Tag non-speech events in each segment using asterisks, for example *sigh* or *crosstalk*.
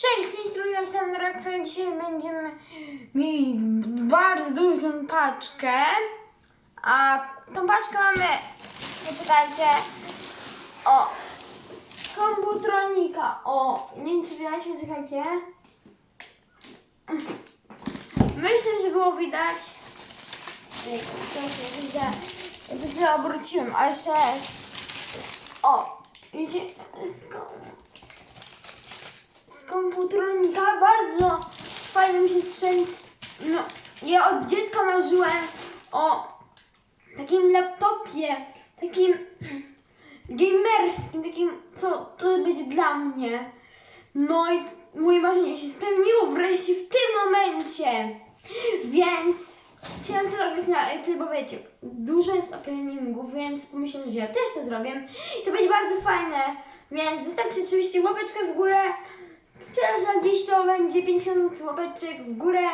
Cześć, z tej strony Aleksandra, dzisiaj będziemy mieli bardzo dużą paczkę. A tą paczkę mamy, poczekajcie, o, z komputronika, o, nie wiem czy widać, czekajcie. Myślę, że było widać. Widzę, jakby się obróciłem, ale jeszcze. O, widzicie, z kom- z komputronika bardzo fajny mi się sprzęt. No, ja od dziecka marzyłem o takim laptopie, takim *clears throat* gamerskim, takim, co to będzie dla mnie. No i moje marzenie się spełniło wreszcie w tym momencie. Więc chciałam to nagrać na ty, bo wiecie, dużo jest openingów, więc pomyślałam, że ja też to zrobię. I to będzie bardzo fajne. Więc zostawcie oczywiście łapeczkę w górę. Że dziś to będzie 50 łapeczek w górę.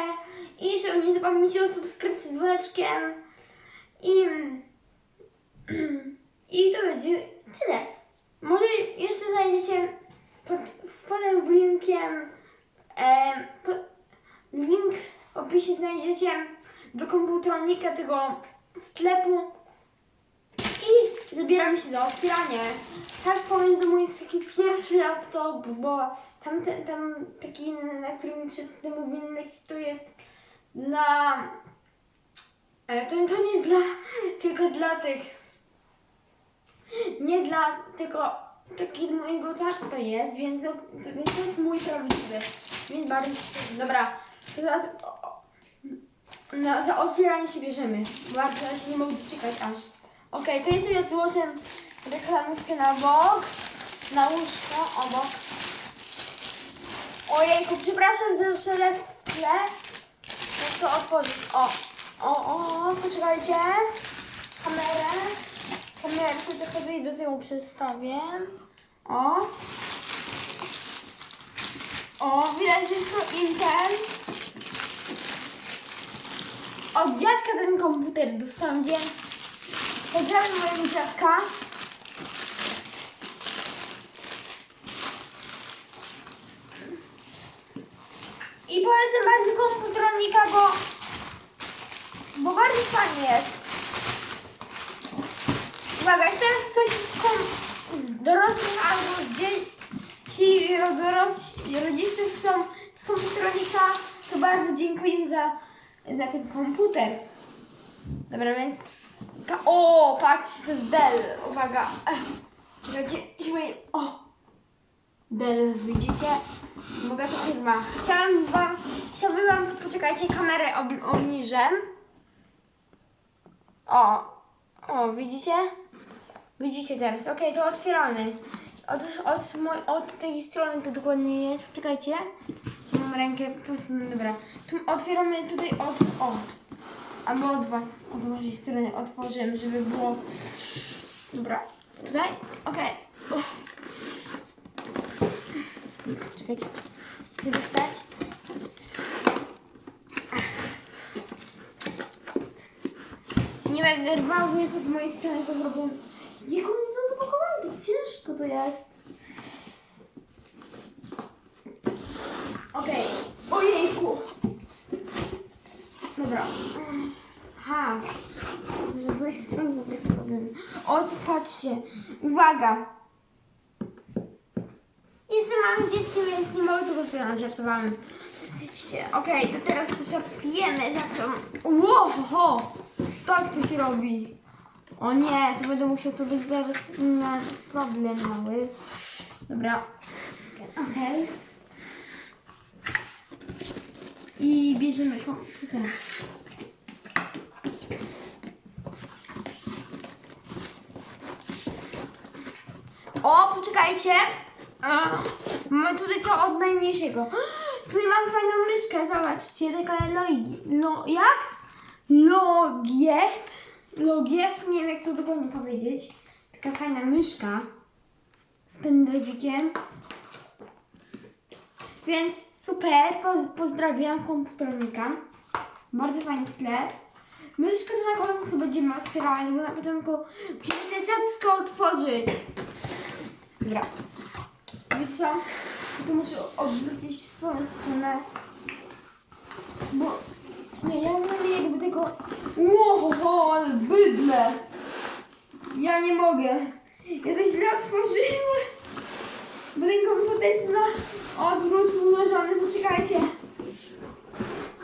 I że nie zapomnijcie o subskrypcji z dzwoneczkiem. I, *clears throat* I to będzie tyle. Może jeszcze znajdziecie pod spodem w linkiem e, po, link w opisie znajdziecie do komputronika tego sklepu i zabieramy się za otwieranie. Tak powiem, to mój jest taki pierwszy laptop, bo tam, ten, tam taki, na którym przed tym mówiłem lekcji, to jest dla... e, To, to nie jest dla, tylko dla tych... Nie dla, tylko taki mojego taty to jest, więc, więc to jest mój prawdziwy. Więc bardzo się Dobra, za, o- o- na, za otwieranie się bierzemy. Bardzo się nie mogę doczekać aż. Okej, to ja sobie odłożę reklamówkę na bok, na łóżko, obok. Ojejku, przepraszam za szelest w tle. Jak to otworzyć? O, o, o, poczekajcie. Kamerę. Kamerę sobie sobie do tyłu przestawię. O. O, widać jeszcze Intel. Od dziadka ten komputer dostałam, więc pozdrawiam mojego dziadka. I polecam bardzo komputronika, bo, bo bardzo fajnie jest. Uwaga, teraz coś z, dorosłych albo z dzieci, ro- dorośli, rodzice są z komputronika, to bardzo dziękuję za, za ten komputer. Dobra, więc... Ka- o, patrzcie, to jest Dell. Uwaga. Czekajcie, śmiej. O! Dell, widzicie? Bogata firma. Chciałam wam, chciałabym wam, poczekajcie, kamerę ob, obniżę. O, o, widzicie? Widzicie teraz. Okej, to otwieramy. Od, od, moj, od tej strony to dokładnie jest. Poczekajcie. Mam rękę posunę. Dobra. Tu otwieramy tutaj od. O. Albo od was, od waszej strony otworzymy, żeby było. Dobra. Tutaj? Okej. Uff. Czekajcie. Żeby wstać. Nie będę rwał, więc od mojej strony to zrobię. Jak oni to zapakowali? Ciężko to jest. Okej. Ojejku. Dobra. Ha. Z tej strony tak zrobię. O, patrzcie. Uwaga. Jestem małym dzieckiem, więc nie mogę tego otwierać, żartowałem. Okej, to teraz to zapiemy za to. Ło, ho. Tak to się robi. O nie, to będę musiał to być zaraz na problem mały. Dobra. Okej. I bierzemy komputer. O, poczekajcie. Mamy tutaj to od najmniejszego. *gasps* Tutaj mam fajną myszkę, zobaczcie. Taka logi... No, jak? Logiecht. Logiecht, nie wiem jak to dokładnie powiedzieć. Taka fajna myszka. Z pendrivikiem. Więc super, poz- pozdrawiam komputernika. Bardzo fajny sklep. Myszkę to na końcu będziemy otwierali, bo na początku musimy tę zackę otworzyć. Dobra. Wiecie co? To muszę odwrócić w swoją stronę. Bo... Nie, ja nie jakby tego... Łoho, ale bydle! Ja nie mogę. Ja to źle otworzyłem. Komputer jest na odwrót ułożony. Poczekajcie.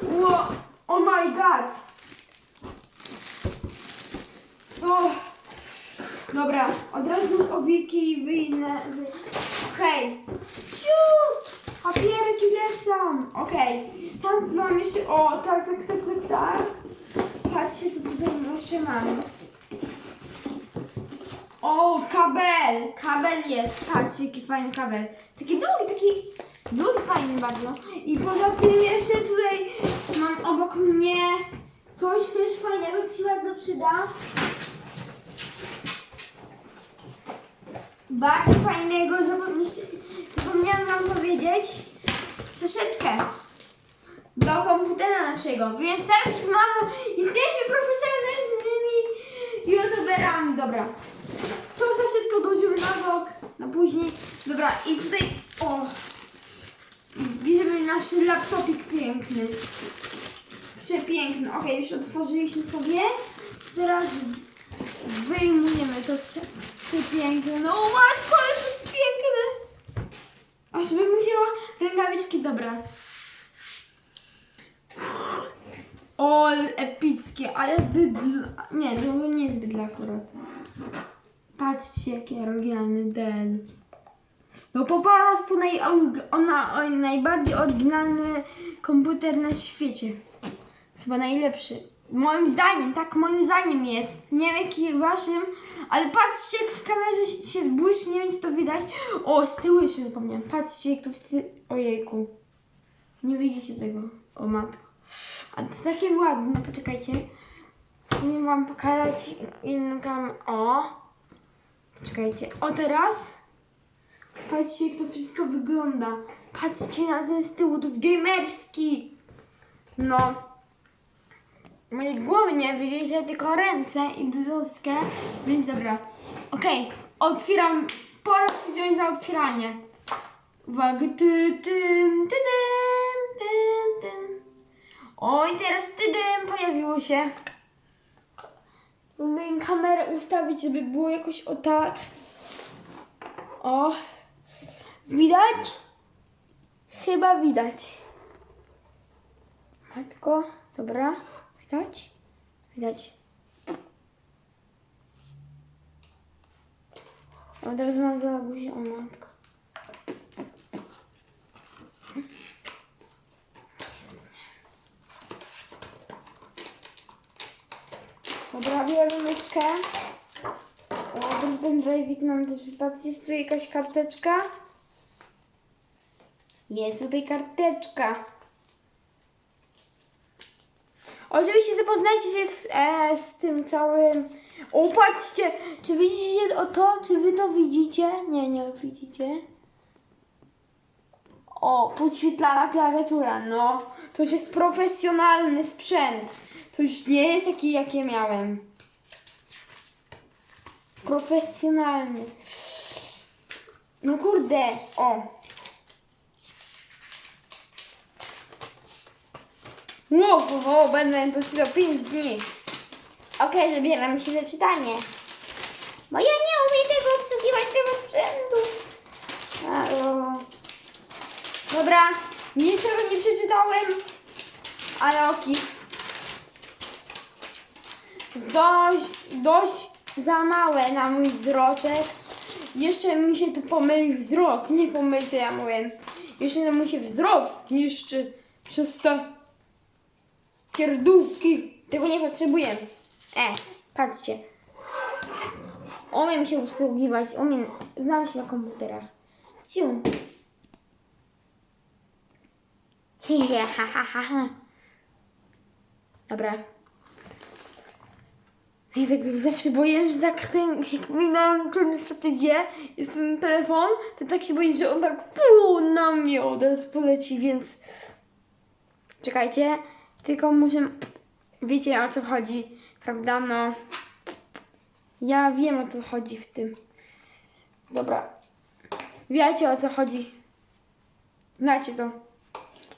Ło, oh my god. O, dobra, od razu z owieki wyjdę. Wy... Okej. Papierki lecą. Okej. Tam mam jeszcze, o, tak, tak, tak, tak, tak. Patrzcie, co tutaj jeszcze mam. O, kabel! Kabel jest. Patrzcie, jaki fajny kabel. Taki długi, taki długi, fajny bardzo. I poza tym jeszcze tutaj mam obok mnie coś też fajnego, co się bardzo przyda. Bardzo fajnego, zapomniałam wam powiedzieć. Saszetkę do komputera naszego, więc teraz mamy, jesteśmy profesjonalnymi youtuberami, dobra. To zaszczytko odłożymy na bok, na później. Dobra, i tutaj, o, bierzemy nasz laptopik piękny. Przepiękny. Ok, już otworzyliśmy sobie. Teraz wyjmujemy to s- te piękne. No matko, ale to jest piękne. Aż bym musiała rękawiczki, dobra. O, epickie, ale bydla. Nie, to nie jest bydla akurat. Patrzcie, jaki oryginalny del. No po prostu naj, ona, o, najbardziej oryginalny komputer na świecie. Chyba najlepszy. Moim zdaniem, tak moim zdaniem jest. Nie wiem jaki waszym, ale patrzcie jak w kamerze się, się błyszczy, nie wiem czy to widać. O, z tyłu jeszcze zapomniałem. Patrzcie jak to w ty... Ojejku. Nie widzicie tego. O matko. A to takie ładne, poczekajcie. Nie wam pokazać inną kam... O. Czekajcie. O teraz. Patrzcie jak to wszystko wygląda. Patrzcie na ten z tyłu, to jest gamerski. No. Mojej głowy nie widzicie, tylko ręce i bluzkę. Więc dobra. Okej, otwieram. Pora się wziąć za otwieranie. Uwaga, ty, tym, ty, tym, tym, tym. Oj, teraz tydym pojawiło się. Próbuję kamerę ustawić, żeby było jakoś o tak. O. Widać? Chyba widać. Matko, dobra. Widać? Widać. A teraz mam za guzie, o matko. Biorę myszkę. O, ten pendrive'ik nam też wypadł. Jest tu jakaś karteczka? Jest tutaj karteczka. Oczywiście zapoznajcie się z, e, z tym całym. O, patrzcie! Czy widzicie o to? Czy wy to widzicie? Nie, nie widzicie. O, podświetlana klawiatura, no. To już jest profesjonalny sprzęt. To już nie jest taki, jak ja miałem. Profesjonalny. No kurde, o. Wow, wow, wow, będę to czytał 5 dni. Okej, zabieram się za czytanie. Bo ja nie umiem tego obsługiwać, tego sprzętu. Halo. Dobra, niczego nie przeczytałem, ale oki. Dość, dość za małe na mój wzroczek. Jeszcze mi się tu pomyli wzrok. Nie pomylcie, ja mówię. Jeszcze mu się wzrok zniszczy przez te pierdółki. Tego nie potrzebuję. E, patrzcie. Umiem się obsługiwać, umiem, znam się na komputerach. Ha, ha. Dobra. Ja tak zawsze boję, że ten, jak mi na tym statywie jest ten telefon, to tak się boję, że on tak puu, na mnie od razu poleci, więc czekajcie, tylko muszę, wiecie o co chodzi, prawda, no ja wiem o co chodzi w tym. Dobra, wiecie o co chodzi. Znacie to.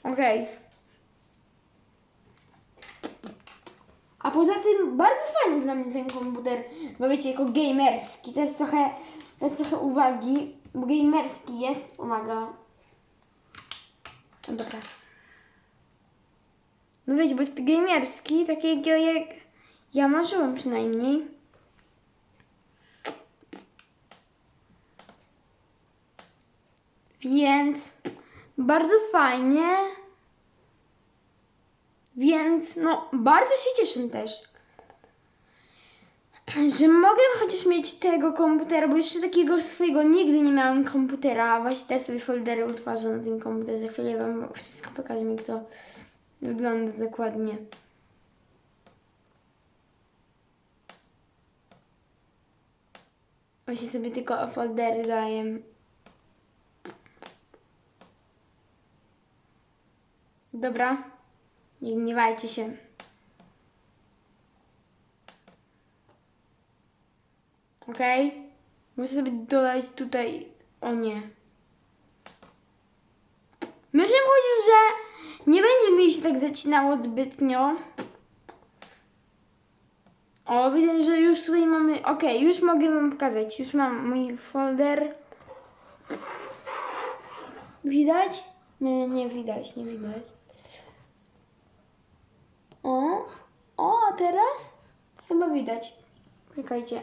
Okej. A poza tym bardzo fajny dla mnie ten komputer, bo wiecie, jako gamerski, teraz trochę, teraz trochę uwagi, bo gamerski jest, uwaga. No dobra. No wiecie, bo jest gamerski, takiego jak ja marzyłem przynajmniej. Więc bardzo fajnie. Więc no, bardzo się cieszę też, że mogę chociaż mieć tego komputera, bo jeszcze takiego swojego nigdy nie miałem komputera. Właśnie te sobie foldery utwarzam na tym komputerze. Chwilę Wam wszystko pokażę, jak to wygląda dokładnie. Właśnie sobie tylko foldery daję. Dobra. Nie gniewajcie się. Okej? Muszę sobie dodać tutaj... O nie. Myślę że nie będzie mi się tak zacinało zbytnio. O, widzę, że już tutaj mamy... Okej, już mogę wam pokazać. Już mam mój folder. Widać? Nie, nie widać, nie widać. O, o, a teraz? Chyba widać. Czekajcie.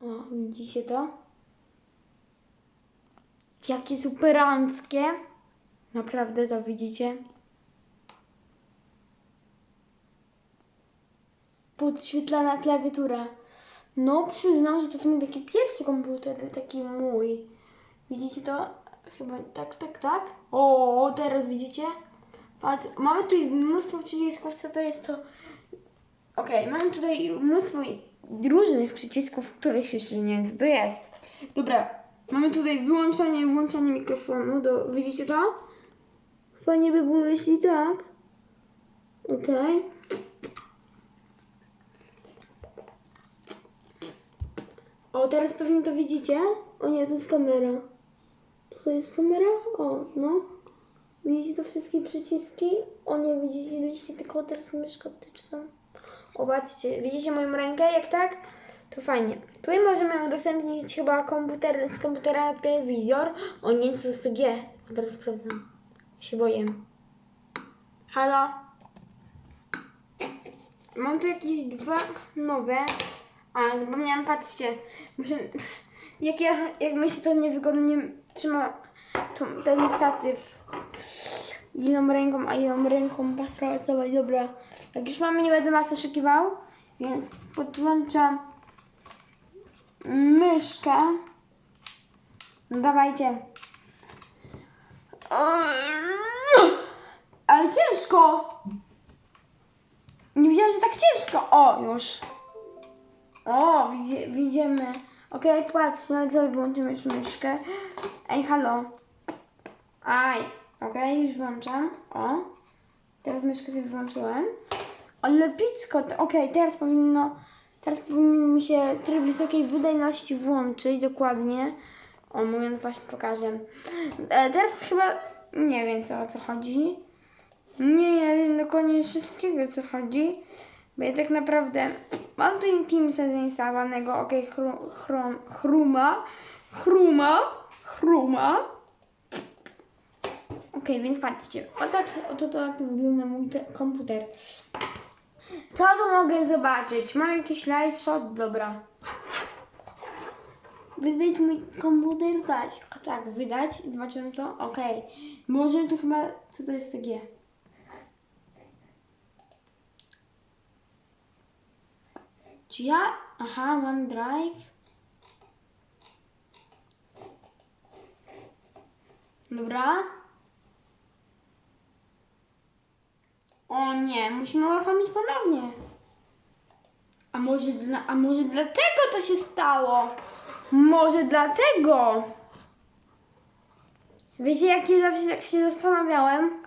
O, widzicie to? Jakie superanckie. Naprawdę to widzicie? Podświetlana klawiatura. No, przyznam, że to jest mój taki pierwszy komputer, taki mój. Widzicie to? Chyba tak, tak, tak. O, teraz widzicie? Patrz, mamy tutaj mnóstwo przycisków, co to jest to? Okej, mamy tutaj mnóstwo różnych przycisków, których się jeszcze nie wiem, co to jest. Dobra, mamy tutaj wyłączanie i włączanie mikrofonu. Do, widzicie to? Fajnie by było, jeśli tak. Okej. O, teraz pewnie to widzicie. O nie, to jest kamera. Tutaj jest kamera? O, no. Widzicie to wszystkie przyciski? O nie, widzieliście tylko teraz myszkę optyczną. O, patrzcie, widzicie moją rękę, jak tak? To fajnie. Tutaj możemy udostępnić chyba komputer, z komputera telewizor. O nie, co jest to G? Teraz sprawdzam. Się boję. Halo? Mam tu jakieś dwa nowe. A, zapomniałam, patrzcie. Muszę... *laughs* Jak, ja, jak mi się to niewygodnie trzyma to, ten statyw jedną ręką, a jedną ręką pracować. Dobra. Jak już mamy, nie będę was oszukiwał, więc podłączam myszkę. No dawajcie. Ale ciężko! Nie wiedziałam, że tak ciężko. O, już. O, widzi, widzimy. Okej, patrz, nawet sobie włączymy jeszcze myszkę. Ej, halo. Aj, okej, już włączam. O, teraz myszkę sobie włączyłem. Ale picko, okej, teraz powinno, teraz powinien mi się tryb wysokiej wydajności włączyć, dokładnie. O, mówiąc właśnie pokażę. E, teraz chyba, nie wiem co, o co chodzi. Nie, ja dokładnie wszystkiego, o co chodzi. Bo ja tak naprawdę mam tu Teamsa zainstalowanego, ok, chru, chrum, chruma, chruma, chruma. Ok, więc patrzcie, o tak, oto to tak wygląda mój te- komputer. Co tu mogę zobaczyć? Mam jakiś slideshot? Dobra. Wydać mój komputer? Dać. O tak, wydać. Zobaczymy to. Okej. Może tu chyba, co to jest to Czy ja? Aha, OneDrive. Dobra. O nie, musimy uruchomić ponownie. A może, dla, a może dlatego to się stało? Może dlatego? Wiecie, jak ja zawsze tak się zastanawiałem?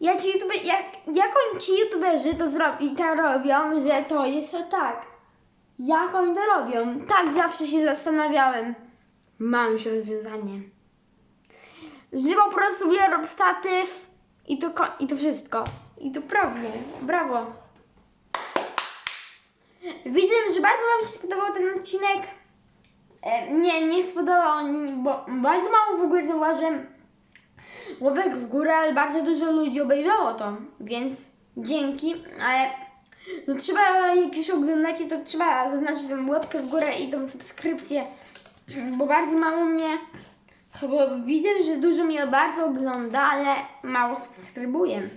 Ja ci YouTube, jak, jak oni ci youtuberzy to zrobi, to robią, że to jest tak. Jak oni to robią? Tak zawsze się zastanawiałem. Mam już rozwiązanie. Że po prostu biorę statyw i to, i to wszystko. I to prawnie. Brawo. Widzę, że bardzo Wam się spodobał ten odcinek. E, nie, nie spodobał, bo bardzo mało w ogóle zauważyłem łapek w górę, ale bardzo dużo ludzi obejrzało to, więc dzięki, ale no trzeba, jak już oglądacie, to trzeba zaznaczyć tą łapkę w górę i tą subskrypcję, bo bardzo mało mnie, bo widzę, że dużo mnie bardzo ogląda, ale mało subskrybuje.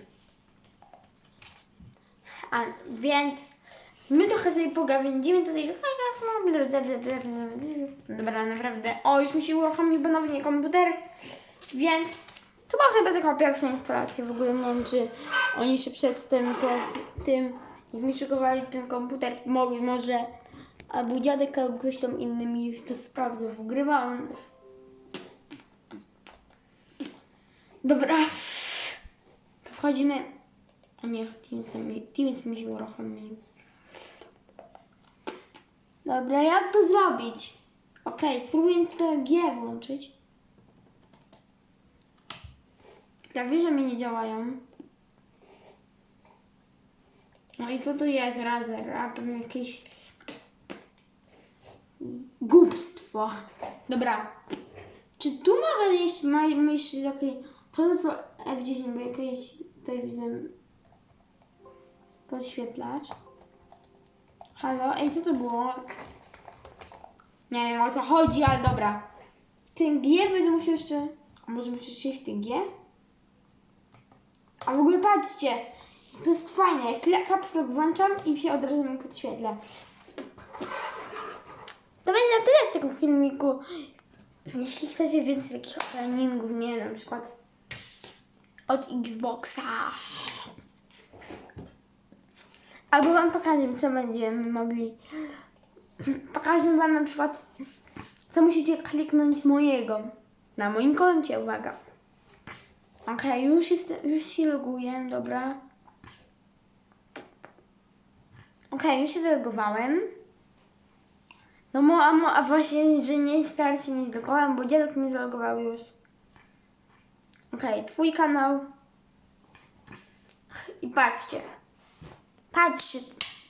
A więc my trochę sobie pogawędzimy tutaj. Dobra, naprawdę. O, już mi się uruchomił ponownie komputer, więc to była chyba taka pierwsza instalacja. W ogóle nie wiem, czy oni jeszcze przed tym, to w tym, jak mi szykowali ten komputer, mogli może albo dziadek, albo ktoś tam inny mi już to sprawdzał, wgrywałem. Dobra. To wchodzimy. A nie, Teams mi, się uruchomił. Dobra, jak to zrobić? Okej, spróbuję to G włączyć. Klawisze mi nie działają. No i co to jest razer? A pewnie jakieś głupstwo. Dobra. Czy tu mogę jeść, ma, myśl jakieś, to to F10, bo jakieś, tutaj widzę podświetlacz. Halo, ej, co to było? Nie wiem o co chodzi, ale dobra. Ten G będę musiał jeszcze, a może muszę się w tym G? A w ogóle patrzcie, to jest fajne, jak caps lock włączam i się od razu mi podświetla. To będzie na tyle z tego filmiku. Jeśli chcecie więcej takich openingów, nie wiem, na przykład od Xboxa. Albo wam pokażę, co będziemy mogli. Pokażę wam na przykład, co musicie kliknąć mojego. Na moim koncie, uwaga. Okej, już, jest, już się loguję, dobra. Okej, już się zalogowałem. No mo, a, mo, a właśnie, że nie stary się nie zalogowałem, bo dziadek mnie zalogował już. Okej, twój kanał. I patrzcie. Patrzcie,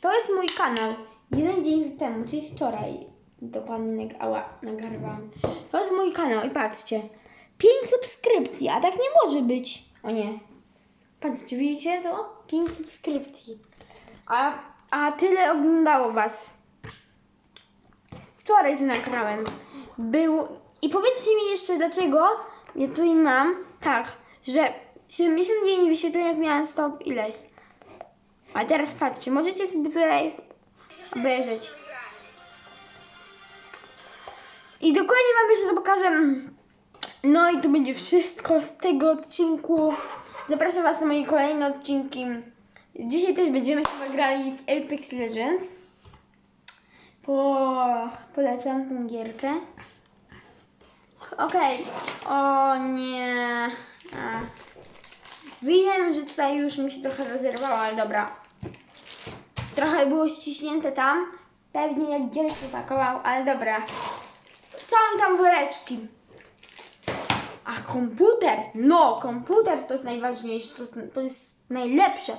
to jest mój kanał. Jeden dzień temu, czyli wczoraj, dokładnie nag- ała, nagrywałam. To jest mój kanał i patrzcie. 5 subskrypcji, a tak nie może być. O nie. Patrzcie, widzicie to? 5 subskrypcji. A, a tyle oglądało was. Wczoraj to nagrałem. Był... I powiedzcie mi jeszcze dlaczego ja tutaj mam tak, że 79 wyświetleń jak miałem 100 ileś. A teraz patrzcie, możecie sobie tutaj obejrzeć. I dokładnie wam jeszcze to pokażę. No i to będzie wszystko z tego odcinku. Zapraszam was na moje kolejne odcinki. Dzisiaj też będziemy chyba grali w Apex Legends. Po... Polecam tą gierkę. Okej. O nie. A. Wiem, że tutaj już mi się trochę rozerwało, ale dobra. Trochę było ściśnięte tam. Pewnie jak dzielek wypakował, ale dobra. Co mam tam woreczki? A komputer? No, komputer to jest najważniejsze, to jest, to jest najlepsze.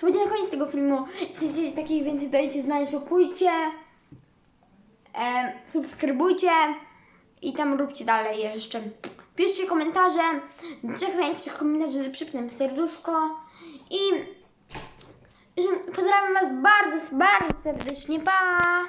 To będzie na koniec tego filmu. Jeśli takich więcej dajcie znać, opójcie, e, subskrybujcie i tam róbcie dalej jeszcze. Piszcie komentarze, trzech najlepszych komentarzy przypnę serduszko i pozdrawiam Was bardzo, bardzo serdecznie. Pa!